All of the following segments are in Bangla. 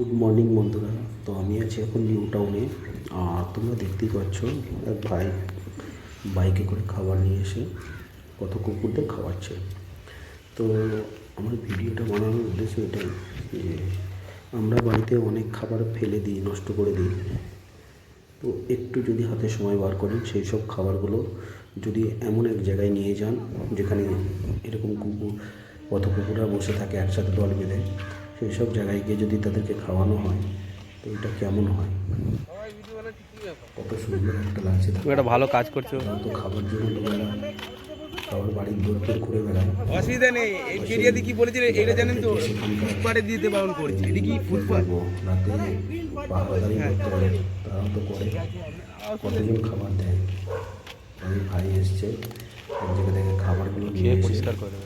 গুড মর্নিং বন্ধুরা। তো আমি আছি এখন নিউ টাউনে আর তোমরা দেখতেই পাচ্ছ, এক ভাই বাইকে করে খাবার নিয়ে এসে কত কুকুরদের খাওয়াচ্ছে। তো আমার ভিডিওটা বানানোর উদ্দেশ্য এটাই যে আমরা বাড়িতে অনেক খাবার ফেলে দিই, নষ্ট করে দিই। তো একটু যদি হাতে সময় বার করেন, সেই সব খাবারগুলো যদি এমন এক জায়গায় নিয়ে যান, যেখানে এরকম কুকুর, কত কুকুররা বসে থাকে, একসাথে দল বেঁধে সেই সব জায়গায় গিয়ে যদি তাদেরকে খাওয়ানো হয় তো এটা কেমন হয়? কত সুন্দর একটা লাগছে তুমি একটা ভালো কাজ করছ তো খাবার জন্য দুবেলা খাবার বাড়ির দৌড় দৌড় করে বেড়ায় অসুবিধা নেই। এই এরিয়াতে কি বলেছিল এটা জানেন তো ফুটপাটে দিতে বারণ করেছে এটা কি বলব, রাতে পাহাড়াদারি করতে হবে তারাও তো করে। কতজন খাবার দেয়? আমি ভাই এসছে এক জায়গা থেকে খাবারগুলো নিয়ে খেয়ে পরিষ্কার করে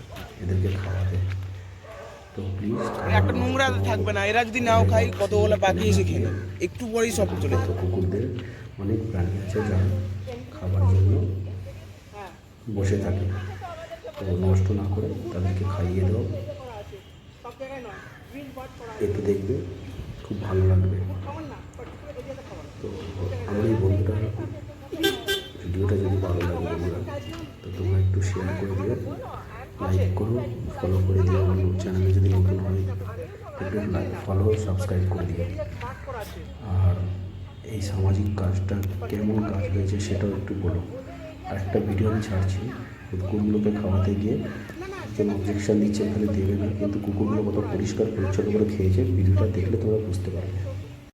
এদেরকে খাওয়াতে। তো একটা নোংরা থাকবে না। এরা যদি নাও খাই কতগুলো বাকি এসে খেয়ে। একটু পরেই সব চলে যাবে। কুকুরদের অনেক প্রাণী আছে যারা খাবার জন্য বসে থাকে। তো নষ্ট না করে তাদেরকে খাইয়ে দাও। এতে দেখবে, খুব ভালো লাগবে। তো আমার এই বন্ধুটা ভিডিওটা যদি ভালো লাগে তো তোমরা একটু শেয়ার করে দিও লাইক করুন ফলো করে দিও আমার চ্যানেলে যদি নতুন হয় ফলো সাবস্ক্রাইব করে দিও আর এই সামাজিক কাজটা কেমন কাজ হয়েছে সেটাও একটু বলো আর একটা ভিডিও আমি ছাড়ছি, কুকুরগুলোকে খাওয়াতে গিয়ে যেন অবজেকশন দিচ্ছে, এখানে দেবে না। কিন্তু কুকুরগুলো কত পরিষ্কার, পরিচ্ছন্ন করে খেয়েছে ভিডিওটা দেখলে তোমরা বুঝতে পারবে।